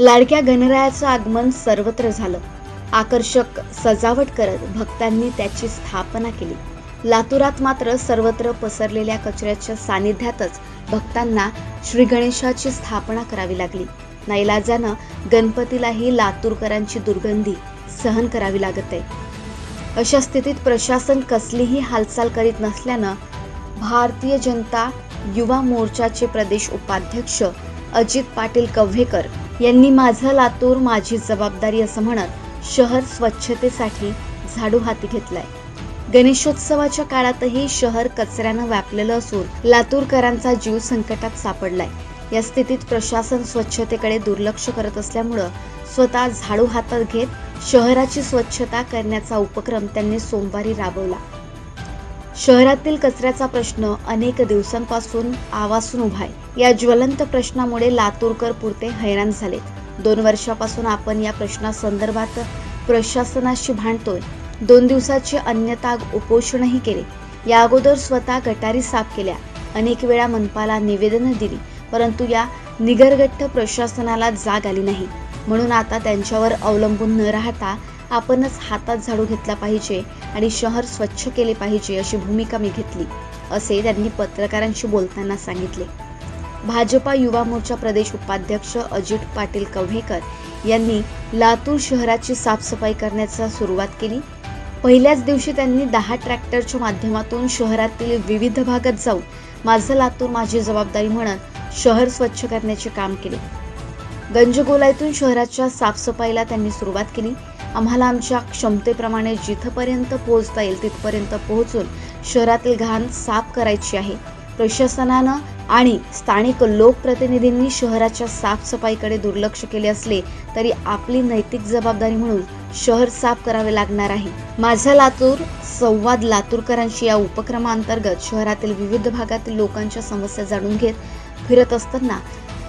लाडक्या गणरायाचं आगमन सर्वत्र झालं. आकर्षक सजावट करत भक्तांनी त्याची स्थापना केली. लातुरात मात्र सर्वत्र पसरलेल्या कचऱ्याच्या सानिध्यातच भक्तांना श्री गणेशाची स्थापना करावी लागली. नाईलाजानं गणपतीलाही लातूरकरांची दुर्गंधी सहन करावी लागत. आहे अशा स्थितीत प्रशासन कसलीही हालचाल करीत नसल्यानं भारतीय जनता युवा मोर्चाचे प्रदेश उपाध्यक्ष अजित पाटील कव्हेकर यांनी माझं लातूर माझी जबाबदारी असं म्हणत शहर स्वच्छतेसाठी झाडू हाती घेतलाय. गणेशोत्सवाच्या काळातही शहर कचऱ्यानं व्यापलेलं असून लातूरकरांचा जीव संकटात सापडलाय. या स्थितीत प्रशासन स्वच्छतेकडे दुर्लक्ष करत असल्यामुळं स्वतः झाडू हातात घेत शहराची स्वच्छता करण्याचा उपक्रम त्यांनी सोमवारी राबवला. शहरातील कचऱ्याचा प्रश्न अनेक दिवसांपासून आवासून उभा आहे. या ज्वलंत प्रश्नामुळे लातूरकर पुरते हैराण झालेत. दोन वर्षापासून आपण या प्रश्नासंदर्भात प्रशासनाशी भांडतोय. दोन दिवसाचे अन्यताग उपोषणही केले. या अगोदर स्वतः गटारी साफ केल्या. अनेक वेळा मनपाला निवेदनं दिली परंतु या निगरगट्ट प्रशासनाला जाग आली नाही. म्हणून आता त्यांच्यावर अवलंबून न राहता आपणच हातात झाडू घेतला पाहिजे आणि शहर स्वच्छ केले पाहिजे अशी भूमिका मी घेतली असे त्यांनी पत्रकारांशी बोलताना सांगितले. भाजपा युवा मोर्चा प्रदेश उपाध्यक्ष अजित पाटील कव्हेकर यांनी लातूर शहराची साफसफाई करण्याचा सुरुवात केली. पहिल्याच दिवशी त्यांनी दहा ट्रॅक्टरच्या माध्यमातून शहरातील विविध भागात जाऊन माझं लातूर माझी जबाबदारी म्हणत शहर स्वच्छ करण्याचे काम केले. गंजगोलाईतून शहराच्या साफसफाईला त्यांनी सुरुवात केली. आम्हाला आमच्या क्षमतेप्रमाणे जिथपर्यंत पोहोचता येईल तिथपर्यंत पोहोचून शहरातील घाण साफ करायची आहे. प्रशासनानं आणि स्थानिक लोकप्रतिनिधींनी शहराच्या साफसफाईकडे दुर्लक्ष केले असले तरी आपली नैतिक जबाबदारी म्हणून शहर साफ करावे लागणार आहे. माझा लातूर संवाद लातूरकरांशी या उपक्रमाअंतर्गत शहरातील विविध भागातील लोकांच्या समस्या जाणून घेत फिरत असताना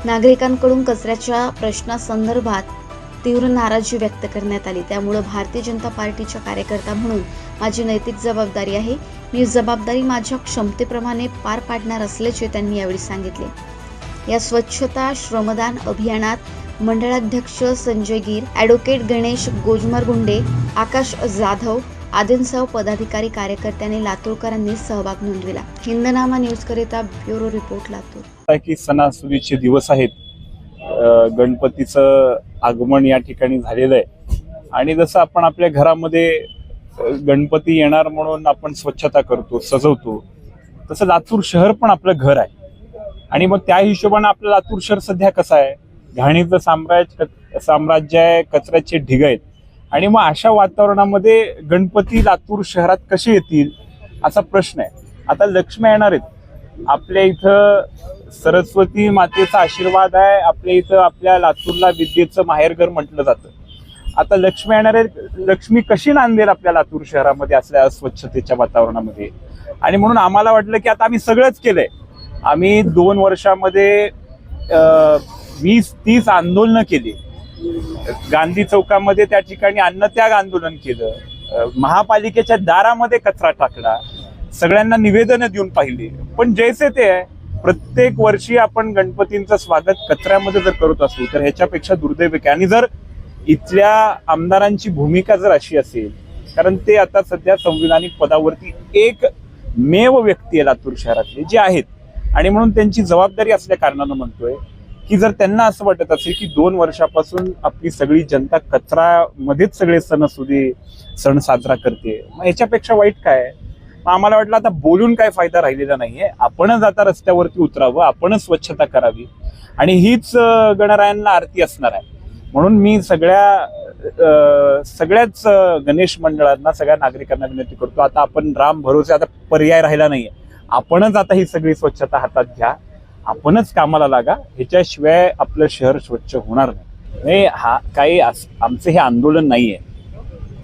नागरिकांकडून कचऱ्याच्या प्रश्नासंदर्भात तीव्र नाराजी व्यक्त करण्यात आली. त्यामुळं भारतीय जनता पार्टीच्या कार्यकर्ता म्हणून माझी नैतिक जबाबदारी आहे. मी जबाबदारी माझ्या क्षमतेप्रमाणे पार पाडणार असल्याचे त्यांनी यावेळी सांगितले. या स्वच्छता श्रमदान अभियानात मंडळाध्यक्ष संजय गिर ॲडव्होकेट गणेश गोजमरगुंडे आकाश जाधव आदींसह पदाधिकारी कार्यकर्त्यांनी लातूरकरांनी सहभाग नोंदविला. हिंदनामा न्यूजकरिता ब्युरो रिपोर्ट लातूर. सणासुदीचे दिवस आहेत. गणपतीचं आगमन या ठिकाणी झालेलं आहे. आणि जसं आपण आपल्या घरामध्ये गणपती येणार म्हणून आपण स्वच्छता करतो सजवतो तसं लातूर शहर पण आपलं घर आहे. आणि मग त्या हिशोबाने आपलं लातूर शहर सध्या कसं आहे? घाणीचं साम्राज्य साम्राज्य आहे कचऱ्याचे ढिग आहेत. आणि मग अशा वातावरणामध्ये गणपती लातूर शहरात कसे येतील असा प्रश्न आहे. आता लक्ष्मी येणार आहेत. आपल्या इथं सरस्वती मातेचा आशीर्वाद आहे. आपल्या इथं आपल्या लातूरला विद्येचं माहेरघर म्हटलं जातं. आता लक्ष्मी येणार आहे लक्ष्मी कशी नांदेल आपल्या लातूर शहरामध्ये असल्या अस्वच्छतेच्या वातावरणामध्ये? आणि म्हणून आम्हाला वाटलं की आता आम्ही सगळंच केलंय. आम्ही दोन वर्षामध्ये वीस तीस आंदोलनं केली. गांधी चौकामध्ये त्या ठिकाणी अन्नत्याग आंदोलन केलं. महापालिकेच्या दारामध्ये कचरा टाकला. सगळ्यांना निवेदनं देऊन पाहिली. पण जैसे ते आहे प्रत्येक वर्षी आपण गणपतींचं स्वागत कचऱ्यामध्ये जर करत असू तर ह्याच्यापेक्षा दुर्दैव आहे आणि जर इथल्या आमदारांची भूमिका जर अशी असेल कारण ते आता सध्या संविधानिक पदावरती एक मेव व्यक्ती आहे लातूर शहरातले जे आहेत आणि म्हणून त्यांची जबाबदारी असल्या कारणानं म्हणतोय की जर त्यांना असं वाटत असेल की दोन वर्षापासून आपली सगळी जनता कचरामध्येच सगळे सण असू दे सण साजरा करते मग ह्याच्यापेक्षा वाईट काय आहे? आम्हाला वाटलं आता बोलून काय फायदा राहिलेला नाहीये. आपणच आता रस्त्यावरती उतरावं आपणच स्वच्छता करावी. आणि हीच गणरायांना आरती असणार आहे. म्हणून मी सगळ्या सगळ्याच गणेश मंडळांना सगळ्या नागरिकांना विनंती करतो आता आपण राम भरोसे आता पर्याय राहिला नाहीये. आपणच आता ही सगळी स्वच्छता हातात घ्या. आपणच कामाला लागा. ह्याच्याशिवाय आपलं शहर स्वच्छ होणार नाही. हा काही आमचं हे आंदोलन नाहीये.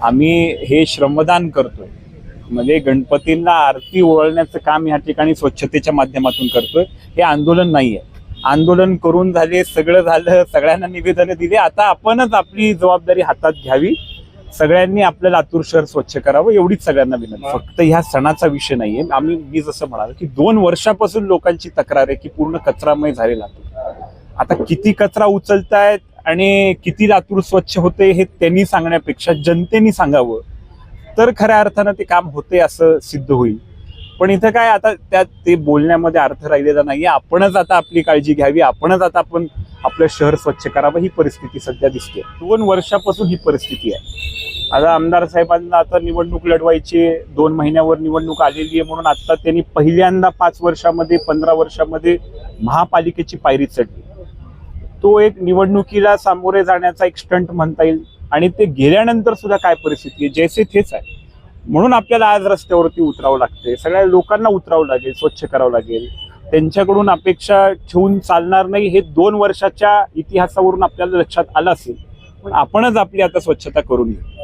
आम्ही हे श्रमदान करतोय. म्हणजे गणपतींना आरती ओळण्याचं काम या ठिकाणी स्वच्छतेच्या माध्यमातून करतोय. हे आंदोलन नाहीये. आंदोलन करून झाले सगळं झालं सगळ्यांना निवेदनं दिले. आता आपणच आपली जबाबदारी हातात घ्यावी. सगळ्यांनी आपलं लातूर शहर स्वच्छ करावं एवढीच सगळ्यांना विनंती. फक्त ह्या सणाचा विषय नाहीये. आम्ही मी जसं म्हणालो की दोन वर्षापासून लोकांची तक्रार आहे की पूर्ण कचरामय झाले लातूर. आता किती कचरा उचलतायत आणि किती लातूर स्वच्छ होते हे त्यांनी सांगण्यापेक्षा जनतेनी सांगावं. तर खऱ्या अर्थानं ते काम होते असं सिद्ध होईल. पण इथं काय आता त्यात ते बोलण्यामध्ये अर्थ राहिलेला नाही आपणच आता आपली काळजी घ्यावी. आपणच आता आपण आपलं शहर स्वच्छ करावं ही परिस्थिती सध्या दिसते दोन वर्षापासून ही परिस्थिती आहे. आता आमदार साहेबांना आता निवडणूक लढवायची दोन महिन्यावर निवडणूक आलेली आहे म्हणून आता त्यांनी पहिल्यांदा पाच वर्षामध्ये पंधरा वर्षामध्ये महापालिकेची पायरी चढली. तो एक निवडणुकीला सामोरे जाण्याचा एक स्टंट म्हणता येईल. आणि ते गेल्यानंतर सुद्धा काय परिस्थिती आहे? जैसे तेच आहे. म्हणून आपल्याला आज रस्त्यावरती उतरावं लागते. सगळ्या लोकांना उतरावं लागेल स्वच्छ करावं लागेल. त्यांच्याकडून अपेक्षा ठेवून चालणार नाही हे दोन वर्षाच्या इतिहासावरून आपल्याला लक्षात आलं असेल. पण आपणच आपली आता स्वच्छता करून घेऊ.